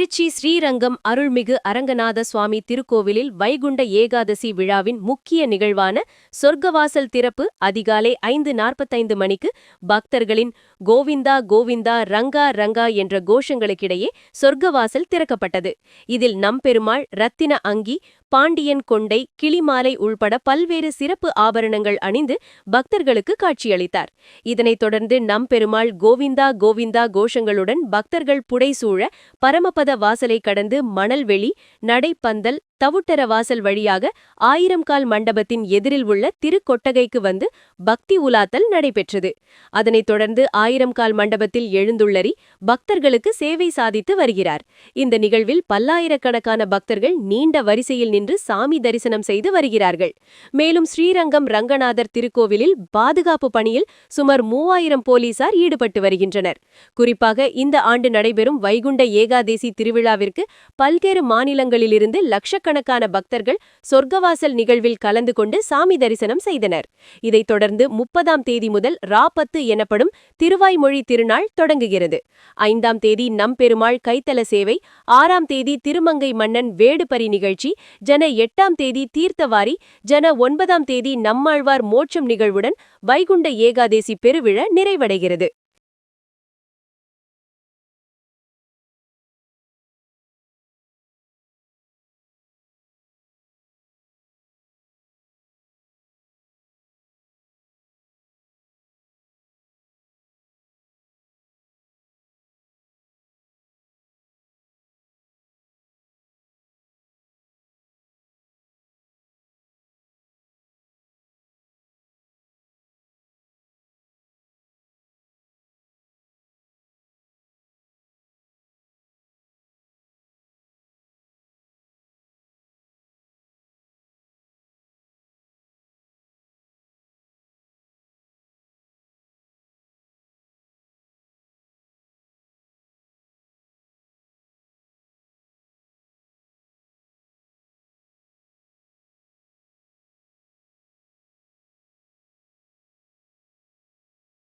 திருச்சி ஸ்ரீரங்கம் அருள்மிகு அரங்கநாத சுவாமி திருக்கோவிலில் வைகுண்ட ஏகாதசி விழாவின் முக்கிய நிகழ்வான சொர்க்கவாசல் திறப்பு அதிகாலை ஐந்து நாற்பத்தைந்து மணிக்கு பக்தர்களின் கோவிந்தா கோவிந்தா ரங்கா ரங்கா என்ற கோஷங்களுக்கிடையே சொர்க்கவாசல் திறக்கப்பட்டது. இதில் நம்பெருமாள் ரத்தின அங்கி பாண்டியன் கொண்டை கிளிமாலை உள்பட பல்வேறு சிறப்பு ஆபரணங்கள் அணிந்து பக்தர்களுக்கு காட்சியளித்தார். இதனைத் தொடர்ந்து நம்பெருமாள் கோவிந்தா கோவிந்தா கோஷங்களுடன் பக்தர்கள் புடைசூழ பரமபத வாசலை கடந்து மணல்வெளி நடைப்பந்தல் தவுட்டர வாசல் வழியாக ஆயிரம் கால் மண்டபத்தின் எதிரில் உள்ள திருக்கொட்டகைக்கு வந்து பக்தி உலாத்தல் நடைபெற்றது. அதனைத் தொடர்ந்து ஆயிரம் கால் மண்டபத்தில் எழுந்துள்ளறி பக்தர்களுக்கு சேவை சாதித்து வருகிறார். இந்த நிகழ்வில் பல்லாயிரக்கணக்கான பக்தர்கள் நீண்ட வரிசையில் நின்று சாமி தரிசனம் செய்து வருகிறார்கள். மேலும் ஸ்ரீரங்கம் ரங்கநாதர் திருக்கோவிலில் பாதுகாப்பு பணியில் சுமார் மூவாயிரம் போலீசார் ஈடுபட்டு வருகின்றனர். குறிப்பாக இந்த ஆண்டு நடைபெறும் வைகுண்ட ஏகாதேசி திருவிழாவிற்கு பல்வேறு மாநிலங்களிலிருந்து லட்சக்கணக்கான பக்தர்கள் சொர்க்கவாசல் நிகழ்வில் கலந்து கொண்டு சாமி தரிசனம் செய்தனர். இதைத் தொடர்ந்து முப்பதாம் தேதி முதல் ராபத்து எனப்படும் திருவாய்மொழி திருநாள் தொடங்குகிறது. ஐந்தாம் தேதி நம்பெருமாள் கைத்தல சேவை ஆறாம் தேதி திருமங்கை மன்னன் வேடுபரி நிகழ்ச்சி ஜன எட்டாம் தேதி தீர்த்தவாரி ஜன ஒன்பதாம் தேதி நம்மாழ்வார் மோட்சம் நிகழ்வுடன் வைகுண்ட ஏகாதேசி பெருவிழா நிறைவடைகிறது.